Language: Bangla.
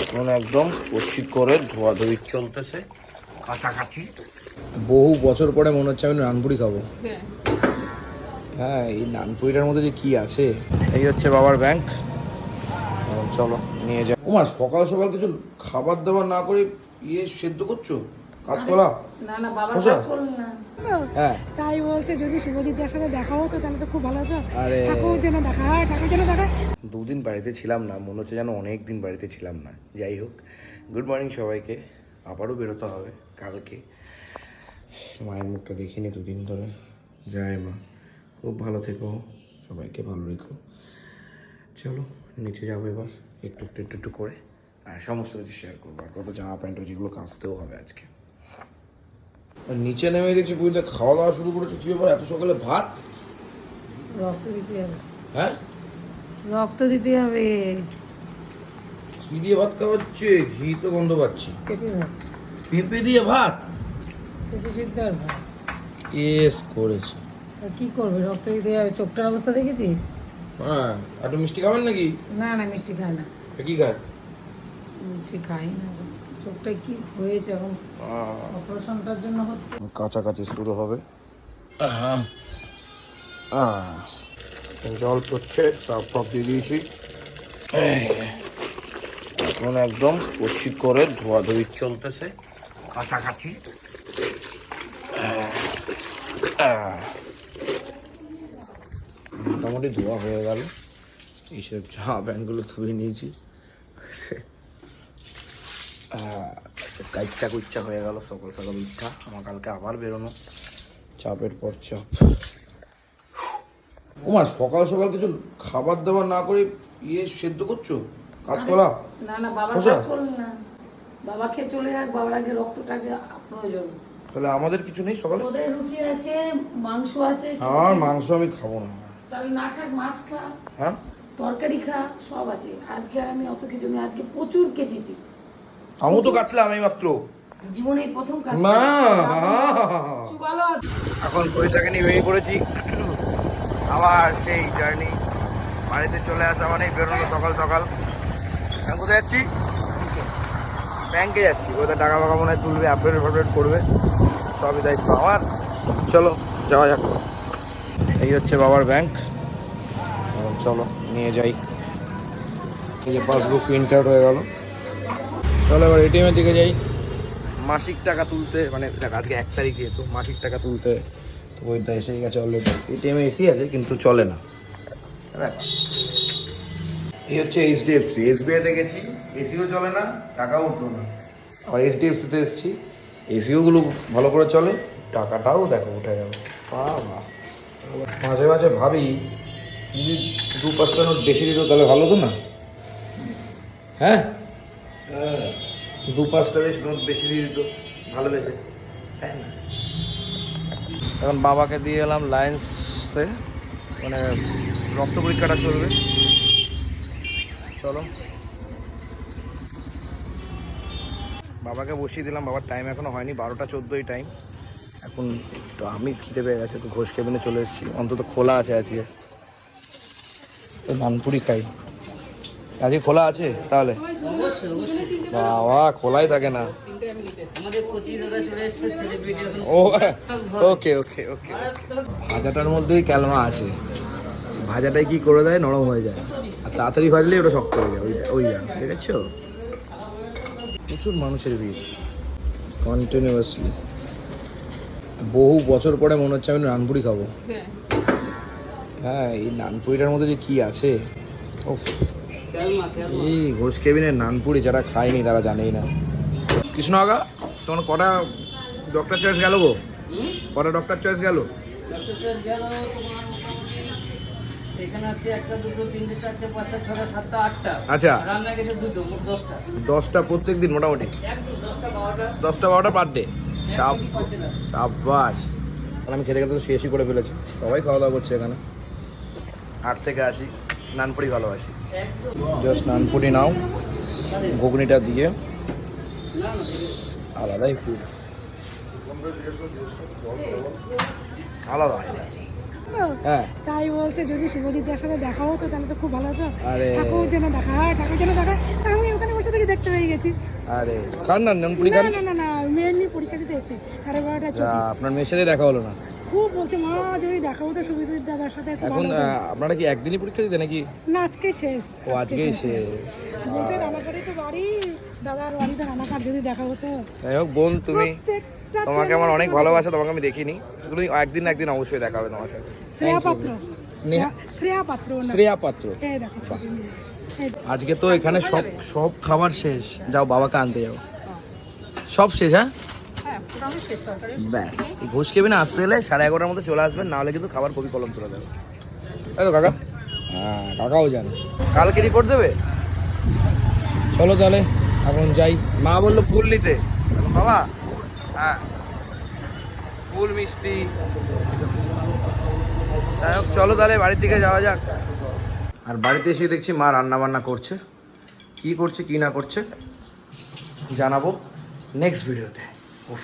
এখন একদম কচি করে ধোয়াধুয়ি চলতেছে কাছাকাছি। বহু বছর পরে মনে হচ্ছে আমি নানপুরি খাব। হ্যাঁ। এই নানপুরিটার মধ্যে যে কি আছে এই হচ্ছে বাবার ব্যাংক চলো নিয়ে যাও। ওমা সকাল সকাল কিছু খাবার দাবার না করে ইয়ে সেদ্ধ করছ? কাঁচকলা না না? না। হ্যাঁ। তাই বলছে যদি শুভজিতের সাথে দেখা হতো তাহলে তো খুব ভালো হতো। আরে। ঠাকুর যেন দেখা হয় ঠাকুর যেন দেখা দুদিন বাড়িতে ছিলাম না মনে হচ্ছে যেন অনেক দিন বাড়িতে ছিলাম না। যাই হোক গুড মর্নিং সবাইকে। আবারও বেরোতে হবে কালকে। মায়ের মুখটা দেখিনি দুদিন ধরে। জয় মা। খুব ভালো থেকো। সবাইকে ভালো রেখো। চলো নিচে যাব এবার। একটু একটু একটু একটু করে। আর সমস্ত কিছু শেয়ার করব। আর কত জামা প্যান্ট যেগুলো কাচতেও হবে আজকে। নিচে নেমে গেছি বুঝতে খাওয়া দাওয়া শুরু করেছে। কি ব্যাপার এত সকালে ভাত? রক্ত দিতে হবে। হ্যাঁ? রক্ত দিতে হবে। ঘি দিয়ে ভাত খাওয়াচ্ছে ঘি তো গন্ধ পাচ্ছি। পেঁপে দিয়ে ভাত? পেঁপে সিদ্ধ আর ভাত। এস করেছে। আর কি করবে? রক্ত দিতে হবে। চোখটার অবস্থা দেখেছিস? হ্যাঁ। একটু মিষ্টি খাবেন নাকি? না না মিষ্টি খায় না। কি খায়? মিষ্টি খাই না। চোখটা কি হয়েছে এখন? অপারেশনটার জন্য হচ্ছে? কাছাকাছি শুরু হবে। জল পড়ছে সব সব দিয়ে দিয়েছি। এখন একদম কচি করে ধোয়াধুয়ি চলতেছে কাছাকাছি। মোটামুটি ধোয়া হয়ে গেল। এইসব জামা প্যান্টগুলো ধুয়ে নিয়েছি। কাইচ্চা কুচ্চা হয়ে গেল সকাল সকাল উঠা আমার কালকে আবার বেরোনো। চাপের পর চাপ। ওমা সকাল সকাল কিছু খাবার দাবার না করে ইয়ে সেদ্ধ করছ? কাঁচকলা? না না করুন না। বাবা খেয়ে চলে যাক বাবার আগে রক্তটাকে প্রয়োজন। তাহলে আমাদের কিছু নেই সকালে? ওদের রুটি আছে মাংস আছে আমার মাংস আমি খাব না। তাহলে না খাস মাছ খা। হ্যাঁ? তরকারি খা সব আছে। আজকে আর আমি অত কিছু আমি আজকে প্রচুর কেচেছি আমি তো কাটলাম এই মাত্র জীবনে প্রথম কাজ ভালো এখন পরিটাকে নিয়ে বেরিয়ে পড়েছি। আবার সেই জার্নি বাড়িতে চলে আসা মানেই বেরোনো সকাল সকাল। এখন কোথায় যাচ্ছি? ব্যাংকে যাচ্ছি। কোথায় টাকা ফাকা মনে হয় তুলবে আপডেট ফাপডেট করবে সবই দায়িত্ব আমার। চলো যাওয়া যাক। এই হচ্ছে বাবার ব্যাংক এখন চলো নিয়ে যাই। এই যে পাসবুক প্রিন্ট আউট হয়ে গেল। চলো এবার এটিএম এর দিকে যাই। মাসিক টাকা তুলতে মানে আজকে এক তারিখ যেহেতু, মাসিক টাকা তুলতে তো ওইটা এসে গেছে অলরেডি এটিএম এসি আছে, কিন্তু চলে না। এই হচ্ছে এইচডিএফসি এসবিআইতে গেছি এসিও চলে না, টাকাও উঠল না। আবার এইচডিএফসিতে এসেছি এসিওগুলো ভালো করে চলে, টাকাটাও দেখো উঠে গেল। বাবা। মাঝে মাঝে ভাবি, যদি দু পাঁচটা নোট বেশি দিত তাহলে ভালো হতো না? হ্যাঁ? দু পাঁচটা বেশি বেশি দিয়ে দিত ভালোবেসে, তাই না? এখন বাবাকে দিয়ে এলাম লায়েন্সে মানে রক্ত পরীক্ষাটা চলবে। চলো। বাবাকে বসিয়ে দিলাম, বাবার টাইম এখনও হয়নি, বারোটা চোদ্দোই টাইম এখন তো আমি খিদে পেয়ে গেছে তো ঘোষ কেবিনে চলে এসেছি। অন্তত খোলা আছে আজকে। নানপুরি খাই। আজকে খোলা আছে? তাহলে। বাবা খোলাই থাকে না। ও ওকে ওকে ওকে ভাজাটার মধ্যেই ক্যালমা আছে। ভাজাটাই কি করে দেয়? নরম হয়ে যায়। আর তাড়াতাড়ি ভাজলে ওটা শক্ত হয়ে যায়। ওই জান দেখেছ? প্রচুর মানুষের ভিড়। কন্টিনিউয়াসলি বহু বছর পরে মনে হচ্ছে আমি নানপুরি খাব। হ্যাঁ এই নানপুরিটার মধ্যে যে কি আছে? উফ। এই ঘোষ কেবিনের নানপুরি যারা খায়নি তারা জানেই না। কৃষ্ণ আগা তোমার কটা ডক্টর চয়েস গেল গো? কটা ডক্টর চয়েস গেল? আচ্ছা। দশটা। প্রত্যেক দিন মোটামুটি? দশটা বারোটা। Per day. আমি খেতে খেতে তো শেষই করে ফেলেছি। সবাই খাওয়া দাওয়া করছে এখানে। আট থেকে আসি নানপুরি ভালোবাসি। জাস্ট নানপুরি নাও ঘুগনিটা দিয়ে। আলাদাই ফুড আলাদা হ্যাঁ। তাই বলছে যদি শুভজিৎদের সাথে দেখা হতো তাহলে তো খুব ভালো হতো। আরে। ঠাকুর যেন দেখা হয় ঠাকুর যেন দেখা। তা আমি ওখানে বসে থেকে দেখতে পেয়ে গেছি। আরে খান না নানপুরি না খান। না না না মেয়ের পরীক্ষা দিতে এসে সাড়ে বারোটা আপনার মেয়ের সাথে দেখা হলো না? খুব বলছে মা যদি দেখা হতো শুভজিৎ দাদার সাথে এখন আপনারা কি একদিনই পরীক্ষা দিতে নাকি? না আজকে শেষ। ও আজকেই শেষ। বলছে রানাঘাটে তো বাড়ি দাদার বাড়িতে রানাঘাট যদি দেখা হতো যাই হোক বোন তুমি তোমাকে আমার অনেক ভালোবাসা তোমাকে আমি দেখিনি। তুমি একদিন একদিন অবশ্যই দেখা হবে তোমার সাথে। শ্রেয়া পাত্র। শ্রেয়া পাত্র শ্রেয়া পাত্র। এই দেখো। আজকে তো এখানে সব সব খাবার শেষ। যাও বাবাকে আনতে যাও। সব শেষ হ্যাঁ হ্যাঁ পুরো শেষ তরকারি ব্যাস ঘোষ কেবিনে আসতে হলে সাড়ে এগারোটার মধ্যে চলে আসবেন নাহলে কিন্তু খাবার কবি কলম তুলে দেবে। এই তো কাকা? হ্যাঁ কাকাও জানে। কালকে রিপোর্ট দেবে? চলো তাহলে এখন যাই। মা বলল ফুল নিতে। বাবা হ্যাঁ ফুল মিষ্টি। যাই হোক চলো তাহলে বাড়ির দিকে যাওয়া যাক। আর বাড়িতে এসে দেখছি মা রান্না বান্না করছে। কি করছে কি না করছে জানাব নেক্সট ভিডিওতে উফ।